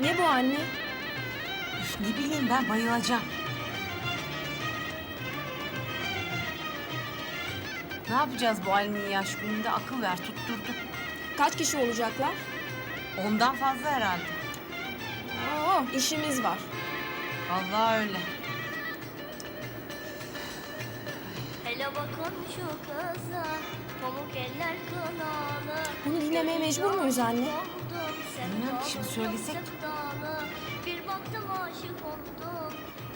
Ne bu anne? Üf, ne bileyim ben bayılacağım. Ne yapacağız bu Ali'nin yaş gününde? Akıl ver tutturduk. Kaç kişi olacaklar? Ondan fazla herhalde. Oo, işimiz var. Vallahi öyle. Hele bakın şu kıza Pamuk eller kınalı Bunu dinlemeye mecbur muyuz anne? Bilmem şimdi söylesek. Bir baktım aşık oldum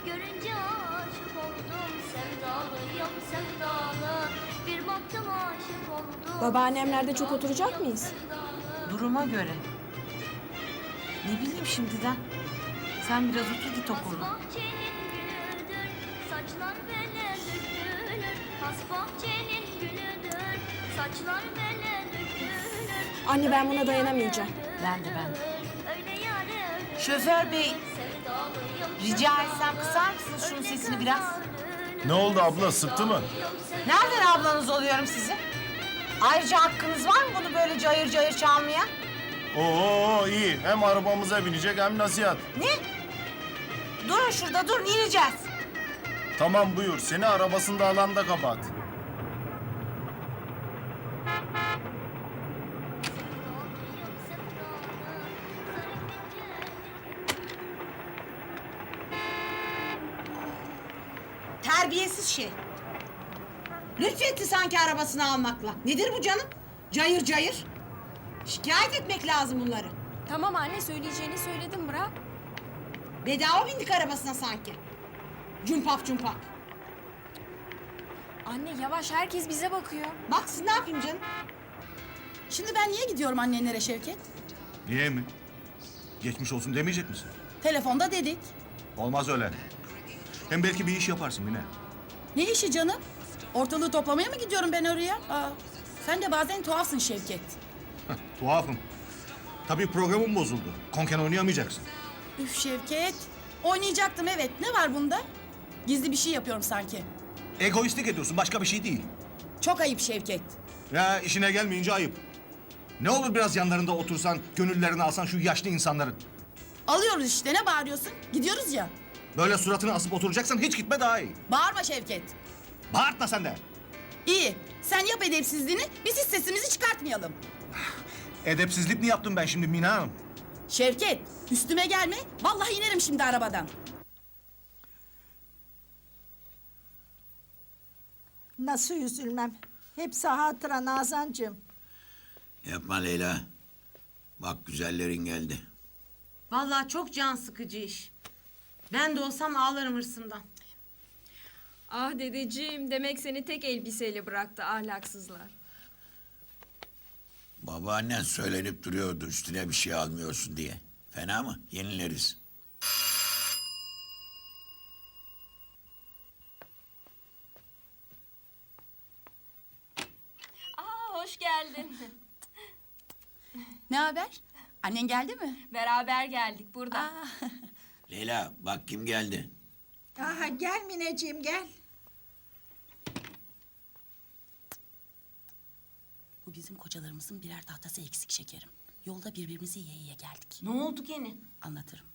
Görünce aşık oldum Sevdalıyım sevdalı Bir baktım aşık oldum Babaannemlerde çok oturacak mıyız? Duruma göre. Ne bileyim şimdiden. Sen biraz otur git Has okuluna. bahçenin gülüdür, saçlar böyle dökülür. Has bahçenin gülüdür, saçlar böyle dökülür. Anne, ben buna dayanamayacağım. Ben de, ben de. Şoför bey rica etsem kısar mısınız şunun sesini biraz? Ne oldu abla sıktı mı? Nereden ablanız oluyorum sizin? Ayrıca hakkınız var mı bunu böyle cayır cayır çalmaya? Oo iyi. Hem arabamıza binecek hem nasihat. Ne? Durun şurada durun ineceğiz. Tamam buyur. Seni arabasında alan da kapat. Terbiyesiz şey. Lütfetti sanki arabasını almakla. Nedir bu canım? Cayır cayır. Şikayet etmek lazım bunları. Tamam anne söyleyeceğini söyledim bırak. Bedava bindik arabasına sanki. Cumpap cumpap. Anne yavaş herkes bize bakıyor. Baksın ne yapayım canım? Şimdi ben niye gidiyorum annenlere Şevket? Niye mi? Geçmiş olsun demeyecek misin? Telefonda dedik. Olmaz öyle. Hem belki bir iş yaparsın yine. Ne işi canım? Ortalığı toplamaya mı gidiyorum ben oraya? Aa, sen de bazen tuhafsın Şevket. Heh, tuhafım. Tabii programım bozuldu. Konken oynayamayacaksın. Üf Şevket. Oynayacaktım evet. Ne var bunda? Gizli bir şey yapıyorum sanki. Egoistlik ediyorsun başka bir şey değil. Çok ayıp Şevket. Ya işine gelmeyince ayıp. Ne olur biraz yanlarında otursan, gönüllerini alsan şu yaşlı insanların. Alıyoruz işte ne bağırıyorsun? Gidiyoruz ya. Böyle suratını asıp oturacaksan hiç gitme daha iyi. Bağırma Şevket. Bağırtma sen de. İyi. Sen yap edepsizliğini biz hiç sesimizi çıkartmayalım. Edepsizlik mi yaptım ben şimdi Mina Hanım? Şevket üstüme gelme. Vallahi inerim şimdi arabadan. Nasıl üzülmem? Hepsi hatıra Nazancığım. Yapma Leyla. Bak güzellerin geldi. Vallahi çok can sıkıcı iş. Ben de olsam ağlarım hırsımdan. Ah dedeciğim demek seni tek elbiseyle bıraktı ahlaksızlar. Babaannen söylenip duruyordu üstüne bir şey almıyorsun diye. Fena mı? Yenileriz. Aa, hoş geldin. Ne haber? Annen geldi mi? Beraber geldik burada. Aa, Leyla bak kim geldi. Aha gel Mineciğim gel. bu bizim kocalarımızın birer tahtası eksik şekerim. Yolda birbirimizi yiye yiye geldik. Ne oldu gene? Anlatırım.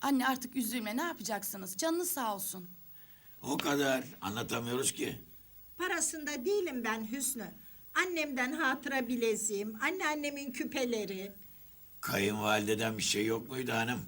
Anne artık üzülme ne yapacaksınız? Canınız sağ olsun. O kadar anlatamıyoruz ki. Parasında değilim ben Hüsnü. Annemden hatıra bileziğim, anneannemin küpeleri. Kayınvalideden bir şey yok muydu hanım?